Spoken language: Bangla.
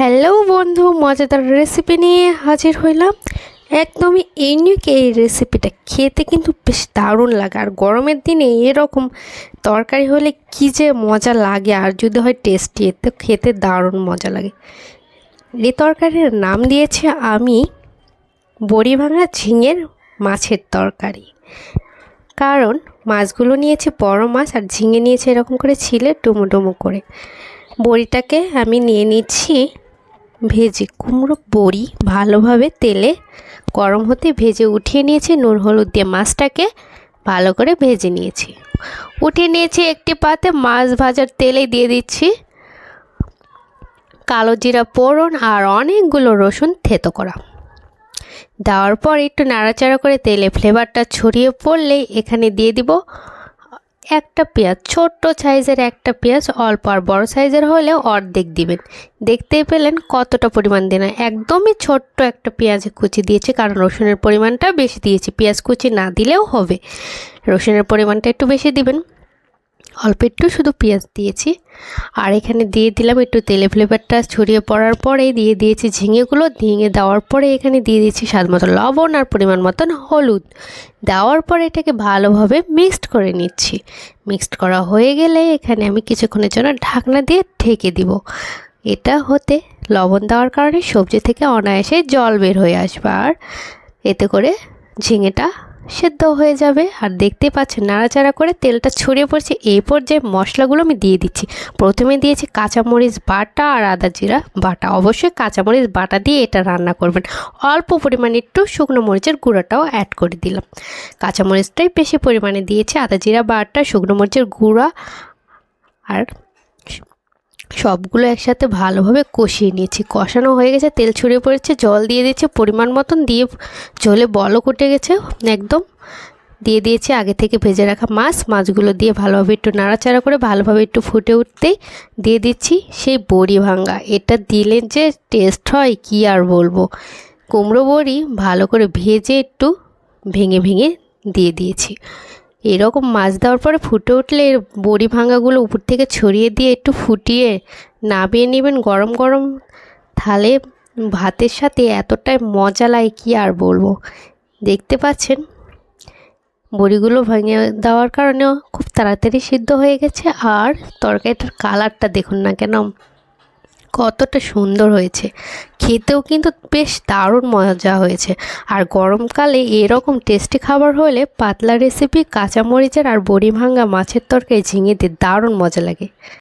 হ্যালো বন্ধু, মজাদার রেসিপি নিয়ে হাজির হইলাম। একদমই ইউনিক এই রেসিপিটা খেতে কিন্তু বেশ দারুণ লাগে। আর গরমের দিনে এরকম তরকারি হলে কি যে মজা লাগে, আর যদি হয় টেস্টি তো খেতে দারুণ মজা লাগে। এই তরকারির নাম দিয়েছে আমি বড়ি ভাঙা ঝিঙের মাছের তরকারি। কারণ মাছগুলো নিয়েছে বড় মাছ, আর ঝিঙে নিয়েছে এরকম করে ছিলে ডুমো ডুমো করে। বড়িটাকে আমি নিয়ে নিচ্ছি ভেজে কুমড়ো বড়ি ভালোভাবে তেলে গরম হতে ভেজে উঠিয়ে নিয়েছি। নুন, হলুদ দিয়ে মাছটাকে ভালো করে ভেজে নিয়েছি। উঠিয়ে নিয়েছি একটি পাতে মাছ ভাজার তেলে দিয়ে দিচ্ছি। কালো জিরা পোড়ন আর অনেকগুলো রসুন থেতো করা। দেওয়ার পর একটু নাড়াচাড়া করে তেলে ফ্লেভারটা ছড়িয়ে পড়লেই এখানে দিয়ে দিব একটা পেঁয়াজ, ছোট্ট সাইজের একটা পেঁয়াজ, অল্প আর বড় সাইজের হলে অর্ধেক দিবেন। দেখতেই পেলেন কতটা পরিমাণ দেন। একদমই ছোট্ট একটা পেঁয়াজ কুচি দিয়েছি, কারণ রসুনের পরিমাণটা বেশি দিয়েছি। পেঁয়াজ কুচি না দিলেও হবে। রসুনের পরিমাণটা একটু বেশি দিবেন। অল্প একটু শুধু পেঁয়াজ দিয়েছি। আর এখানে দিয়ে দিলাম একটু তেলে ফ্লেভারটা ছড়িয়ে পড়ার পরে দিয়ে দিয়েছি ঝিঙেগুলো। ঝিঙে দেওয়ার পরে এখানে দিয়ে দিয়েছি স্বাদ মতো লবণ আর পরিমাণ মতন হলুদ। দেওয়ার পরে এটাকে ভালোভাবে মিক্সড করে নিচ্ছি। মিক্সড করা হয়ে গেলে এখানে আমি কিছুক্ষণের জন্য ঢাকনা দিয়ে ঢেকে দিব। এটা হতে লবণ দেওয়ার কারণে সবজি থেকে অনায়াসে জল বের হয়ে আসবে। আর এতে করে ঝিঙেটা সেদ্ধ হয়ে যাবে। আর দেখতে পাচ্ছেন, নাড়াচাড়া করে তেলটা ছড়িয়ে পড়ছে। এই পর্যায়ে মশলাগুলো আমি দিয়ে দিচ্ছি। প্রথমে দিয়েছি কাঁচামরিচ বাটা আর আদা জিরা বাটা। অবশ্যই কাঁচামরিচ বাটা দিয়ে এটা রান্না করবেন। অল্প পরিমাণে একটু শুকনো মরিচের গুঁড়োটাও অ্যাড করে দিলাম। কাঁচামরিচটাই বেশি পরিমাণে দিয়েছি। আদা জিরা বাটা, শুকনো মরিচের গুঁড়া আর সবগুলো একসাথে ভালোভাবে কষিয়ে নিয়েছি। কষানো হয়ে গেছে, তেল ছড়িয়ে পড়েছে, জল দিয়ে দিয়েছি, পরিমাণ মতন দিয়ে জলে বলক উঠে গেছে, একদম। দিয়ে দিয়েছি আগে থেকে ভেজে রাখা মাছ, মাছগুলো দিয়ে ভালোভাবে একটু নাড়াচাড়া করে ভালোভাবে একটু ফুটে উঠতেই দিয়ে দিচ্ছি সেই বড়ি ভাঙ্গা। এটা দিলে যে টেস্ট হয়, কি আর বলব? কুমড়ো বড়ি ভালো করে ভেজে একটু ভেঙে ভেঙে দিয়ে দিয়েছি। এরকম মাছ দেওয়ার পরে ফুটে উঠলে এর বড়ি ভাঙাগুলো উপর থেকে ছড়িয়ে দিয়ে একটু ফুটিয়ে নামিয়ে নেবেন গরম গরম থালে। ভাতের সাথে এতটাই মজা লাগে, কী আর বলব? দেখতে পাচ্ছেন? বড়িগুলো ভেঙে দেওয়ার কারণেও খুব তাড়াতাড়ি সিদ্ধ হয়ে গেছে। আর তরকারিটার কালারটা দেখুন না কেন। কতটা সুন্দর হয়েছে। খেতেও কিন্তু বেশ দারুণ মজা হয়েছে। আর গরমকালে এরকম টেস্টি খাবার হলে পাতলা রেসিপি কাঁচামরিচের আর বড়ি ভাঙ্গা মাছের তরকারি ঝিঙে দিয়ে দারুণ মজা লাগে।